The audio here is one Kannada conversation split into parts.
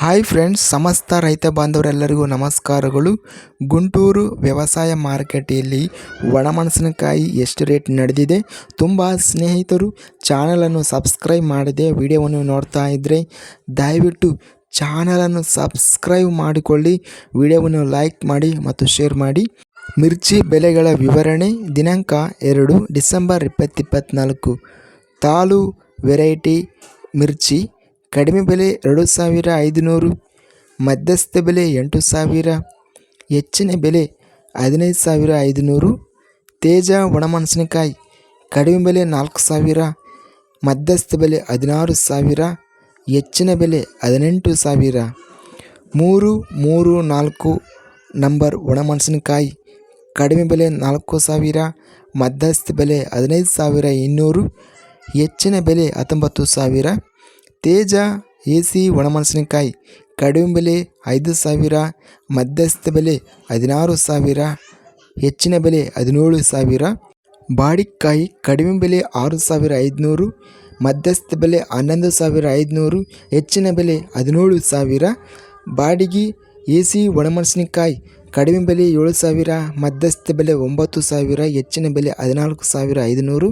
ಹಾಯ್ ಫ್ರೆಂಡ್ಸ್ ಸಮಸ್ತ ರೈತ ಬಾಂಧವರೆಲ್ಲರಿಗೂ ನಮಸ್ಕಾರಗಳು. ಗುಂಟೂರು ವ್ಯವಸಾಯ ಮಾರುಕಟ್ಟೆಯಲ್ಲಿ ಒಣಮೆಣಸಿನಕಾಯಿ ಎಷ್ಟು ರೇಟ್ ನಡೆದಿದೆ? ತುಂಬ ಸ್ನೇಹಿತರು ಚಾನಲನ್ನು ಸಬ್ಸ್ಕ್ರೈಬ್ ಮಾಡಿದೆ ವಿಡಿಯೋವನ್ನು ನೋಡ್ತಾ ಇದ್ದರೆ ದಯವಿಟ್ಟು ಚಾನಲನ್ನು ಸಬ್ಸ್ಕ್ರೈಬ್ ಮಾಡಿಕೊಳ್ಳಿ, ವಿಡಿಯೋವನ್ನು ಲೈಕ್ ಮಾಡಿ ಮತ್ತು ಶೇರ್ ಮಾಡಿ. ಮಿರ್ಚಿ ಬೆಲೆಗಳ ವಿವರಣೆ, ದಿನಾಂಕ ಎರಡು ಡಿಸೆಂಬರ್ ಇಪ್ಪತ್ತಿಪ್ಪತ್ನಾಲ್ಕು ತಾಲು ವೆರೈಟಿ ಮಿರ್ಚಿ ಕಡಿಮೆ ಬೆಲೆ ಎರಡು ಸಾವಿರ ಐದುನೂರು, ಮಧ್ಯಸ್ಥ ಬೆಲೆ ಎಂಟು ಸಾವಿರ, ಹೆಚ್ಚಿನ ಬೆಲೆ ಹದಿನೈದು ಸಾವಿರ ಐದುನೂರು, ತೇಜ ಒಣಮೆಣಸಿನಕಾಯಿ ಕಡಿಮೆ ಬೆಲೆ ನಾಲ್ಕು ಸಾವಿರ, ಮಧ್ಯಸ್ಥ ಬೆಲೆ ಹದಿನಾರು ಸಾವಿರ, ಹೆಚ್ಚಿನ ಬೆಲೆ ಹದಿನೆಂಟು ಸಾವಿರ. ಮೂರು ಮೂರು, ನಾಲ್ಕು ನಂಬರ್ ಒಣಮೆಣಸಿನಕಾಯಿ ಕಡಿಮೆ ಬೆಲೆ ನಾಲ್ಕು ಸಾವಿರ, ಮಧ್ಯಸ್ಥ ಬೆಲೆ ಹದಿನೈದು ಸಾವಿರ ಇನ್ನೂರು, ಹೆಚ್ಚಿನ ಬೆಲೆ ಹತ್ತೊಂಬತ್ತು ಸಾವಿರ. ತೇಜ, ಎ ಸಿ, ಒಣಮೆಣಸಿನಕಾಯಿ, ಕಡಿಮೆ ಬೆಲೆ ಐದು ಸಾವಿರ, ಮಧ್ಯಸ್ಥ ಬೆಲೆ ಹದಿನಾರು ಸಾವಿರ, ಹೆಚ್ಚಿನ ಬೆಲೆ ಹದಿನೇಳು ಸಾವಿರ, ಬಾಡಿಕಾಯಿ ಕಡಿಮೆ ಬೆಲೆ ಆರು ಸಾವಿರ ಐದುನೂರು, ಮಧ್ಯಸ್ಥ ಬೆಲೆ ಹನ್ನೊಂದು ಸಾವಿರ ಐದುನೂರು, ಹೆಚ್ಚಿನ ಬೆಲೆ ಹದಿನೇಳು ಸಾವಿರ, ಬಾಡಿಗೆ ಎ ಸಿ, ಒಣಮೆಣಸಿನಕಾಯಿ ಕಡಿಮೆ ಬೆಲೆ ಏಳು ಸಾವಿರ, ಮಧ್ಯಸ್ಥ ಬೆಲೆ ಒಂಬತ್ತು ಸಾವಿರ, ಹೆಚ್ಚಿನ ಬೆಲೆ ಹದಿನಾಲ್ಕು ಸಾವಿರ ಐದುನೂರು,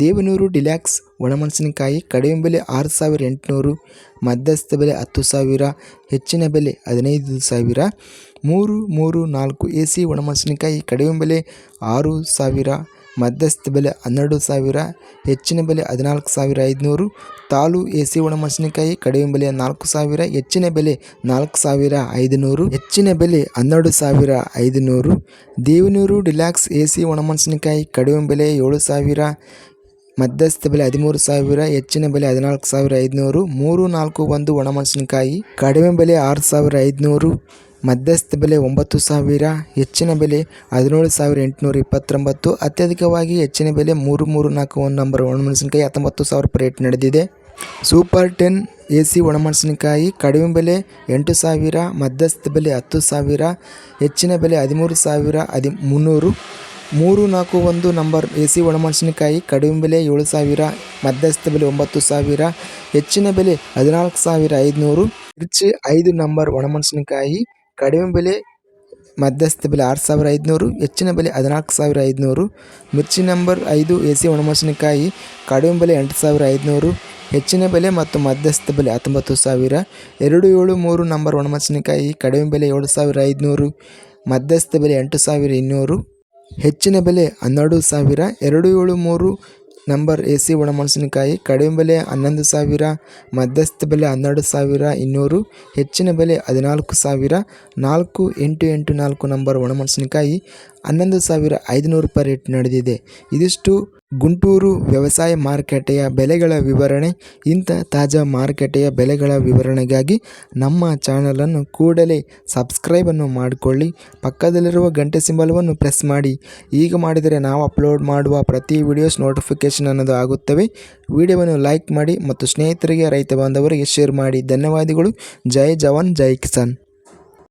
ದೇವನೂರು ಡಿಲ್ಯಾಕ್ಸ್ ಒಣಮೆಣಸಿನಕಾಯಿ ಕಡಿಮೆ ಬೆಲೆ ಆರು ಸಾವಿರ ಎಂಟುನೂರು, ಮಧ್ಯಸ್ಥ ಬೆಲೆ ಹತ್ತು ಸಾವಿರ, ಹೆಚ್ಚಿನ ಬೆಲೆ ಹದಿನೈದು ಸಾವಿರ, ಮೂರು ಮೂರು ನಾಲ್ಕು ಎ ಸಿ ಒಣಮೆಣಸಿನಕಾಯಿ ಕಡಿಮೆ ಬೆಲೆ ಆರು ಸಾವಿರ ಮಧ್ಯಸ್ಥ ಬೆಲೆ ಹನ್ನೆರಡು ಸಾವಿರ, ಹೆಚ್ಚಿನ ಬೆಲೆ ಹದಿನಾಲ್ಕು ಸಾವಿರ ಐದುನೂರು, ತಾಲು ಎ ಸಿ ಒಣಮೆಣಸಿನಕಾಯಿ ಕಡಿಮೆ ಬೆಲೆ ನಾಲ್ಕು ಸಾವಿರ, ಹೆಚ್ಚಿನ ಬೆಲೆ ನಾಲ್ಕು ಸಾವಿರ ಐದುನೂರು, ಹೆಚ್ಚಿನ ಬೆಲೆ ಹನ್ನೆರಡು ಸಾವಿರ ಐದುನೂರು, ದೇವನೂರು ಡಿಲ್ಯಾಕ್ಸ್ ಎ ಸಿ ಒಣಮೆಣಸಿನಕಾಯಿ ಕಡಿಮೆ ಬೆಲೆ ಏಳು ಸಾವಿರ, ಮಧ್ಯಸ್ಥ ಬೆಲೆ ಹದಿಮೂರು ಸಾವಿರ, ಹೆಚ್ಚಿನ ಬೆಲೆ ಹದಿನಾಲ್ಕು ಸಾವಿರ ಐದುನೂರು, ಮೂರು ನಾಲ್ಕು ಒಂದು ಒಣಮೆಣಸಿನಕಾಯಿ ಕಡಿಮೆ ಬೆಲೆ ಆರು ಸಾವಿರ ಐದುನೂರು ಮಧ್ಯಸ್ಥ ಬೆಲೆ ಒಂಬತ್ತು ಸಾವಿರ, ಹೆಚ್ಚಿನ ಬೆಲೆ ಹದಿನೇಳು ಸಾವಿರ ಎಂಟುನೂರ ಇಪ್ಪತ್ತೊಂಬತ್ತು, ಅತ್ಯಧಿಕವಾಗಿ ಹೆಚ್ಚಿನ ಬೆಲೆ ಮೂರು ಮೂರು ನಾಲ್ಕು ಒಂದು ನಂಬರ್ ಒಣಮೆಣಸಿನಕಾಯಿ ಹತ್ತೊಂಬತ್ತು ಸಾವಿರ ರೂಪಾಯಿ ರೇಟ್ ನಡೆದಿದೆ. ಸೂಪರ್ ಟೆನ್ ಎ ಸಿ ಒಣಮೆಣಸಿನಕಾಯಿ ಕಡಿಮೆ ಬೆಲೆ ಎಂಟು ಸಾವಿರ, ಮಧ್ಯಸ್ಥ ಬೆಲೆ ಹತ್ತು ಸಾವಿರ, ಹೆಚ್ಚಿನ ಬೆಲೆ ಹದಿಮೂರು ಸಾವಿರ, ಹದಿ ಮುನ್ನೂರು, ಮೂರು ನಾಲ್ಕು ಒಂದು ನಂಬರ್ ಎ ಸಿ ಒಣಮೆಣಸಿನಕಾಯಿ ಕಡಿಮೆ ಬೆಲೆ ಏಳು ಸಾವಿರ, ಮಧ್ಯಸ್ಥ ಬೆಲೆ ಒಂಬತ್ತು ಸಾವಿರ, ಹೆಚ್ಚಿನ ಬೆಲೆ ಹದಿನಾಲ್ಕು ಸಾವಿರ ಐದುನೂರು ಹೆಚ್ಚು ಐದು ನಂಬರ್ ಒಣಮೆಣಸಿನಕಾಯಿ ಕಡಿಮೆ ಬೆಲೆ, ಮಧ್ಯಸ್ಥ ಬೆಲೆ ಆರು ಸಾವಿರ ಐದುನೂರು, ಹೆಚ್ಚಿನ ಬೆಲೆ ಹದಿನಾಲ್ಕು ಸಾವಿರ ಐದುನೂರು, ಮಿರ್ಚಿ ನಂಬರ್ ಐದು ಎ ಸಿ ಒಣಮೆಣಸಿನಕಾಯಿ ಕಡಿಮೆ ಬೆಲೆ ಎಂಟು ಸಾವಿರ ಐದುನೂರು, ಹೆಚ್ಚಿನ ಬೆಲೆ ಮತ್ತು ಮಧ್ಯಸ್ಥ ಬೆಲೆ ಹತ್ತೊಂಬತ್ತು ಸಾವಿರ, ಎರಡು ಏಳು ಮೂರು ನಂಬರ್ ಒಣಮೆಣಸಿನಕಾಯಿ ಕಡಿಮೆ ಬೆಲೆ ಏಳು ಸಾವಿರ ಐದುನೂರು, ಮಧ್ಯಸ್ಥ ಬೆಲೆ ಎಂಟು ಸಾವಿರ ಇನ್ನೂರು, ಹೆಚ್ಚಿನ ಬೆಲೆ ಹನ್ನೆರಡು ಸಾವಿರ, ಎರಡು ಏಳು ಮೂರು ನಂಬರ್ ಎ ಸಿ ಒಣಮೆಣಸಿನಕಾಯಿ, ಕಡಿಮೆ ಬೆಲೆ ಹನ್ನೊಂದು ಸಾವಿರ, ಮಧ್ಯಸ್ಥ ಬೆಲೆ ಹನ್ನೆರಡು ಸಾವಿರ, ಇನ್ನೂರು, ಹೆಚ್ಚಿನ ಬೆಲೆ ಹದಿನಾಲ್ಕು ಸಾವಿರ, ನಾಲ್ಕು ಎಂಟು ಎಂಟು ನಾಲ್ಕು ನಂಬರ್ ಒಣಮೆಣಸಿನಕಾಯಿ ಹನ್ನೊಂದು ಸಾವಿರ ಐದುನೂರು ರೂಪಾಯಿ ರೇಟ್ ನಡೆದಿದೆ. ಇದಿಷ್ಟು ಗುಂಟೂರು ವ್ಯವಸಾಯ ಮಾರುಕಟ್ಟೆಯ ಬೆಲೆಗಳ ವಿವರಣೆ. ಇಂಥ ತಾಜಾ ಮಾರುಕಟ್ಟೆಯ ಬೆಲೆಗಳ ವಿವರಣೆಗಾಗಿ ನಮ್ಮ ಚಾನಲನ್ನು ಕೂಡಲೇ ಸಬ್ಸ್ಕ್ರೈಬನ್ನು ಮಾಡಿಕೊಳ್ಳಿ. ಪಕ್ಕದಲ್ಲಿರುವ ಗಂಟೆ ಸಿಂಬಲವನ್ನು ಪ್ರೆಸ್ ಮಾಡಿ. ಈಗ ಮಾಡಿದರೆ ನಾವು ಅಪ್ಲೋಡ್ ಮಾಡುವ ಪ್ರತಿ ವಿಡಿಯೋಸ್ ನೋಟಿಫಿಕೇಷನ್ ಅನ್ನೋದು ಆಗುತ್ತವೆ. ವಿಡಿಯೋವನ್ನು ಲೈಕ್ ಮಾಡಿ ಮತ್ತು ಸ್ನೇಹಿತರಿಗೆ, ರೈತ ಬಾಂಧವರಿಗೆ ಶೇರ್ ಮಾಡಿ. ಧನ್ಯವಾದಗಳು. ಜೈ ಜವಾನ್, ಜೈ ಕಿಸಾನ್.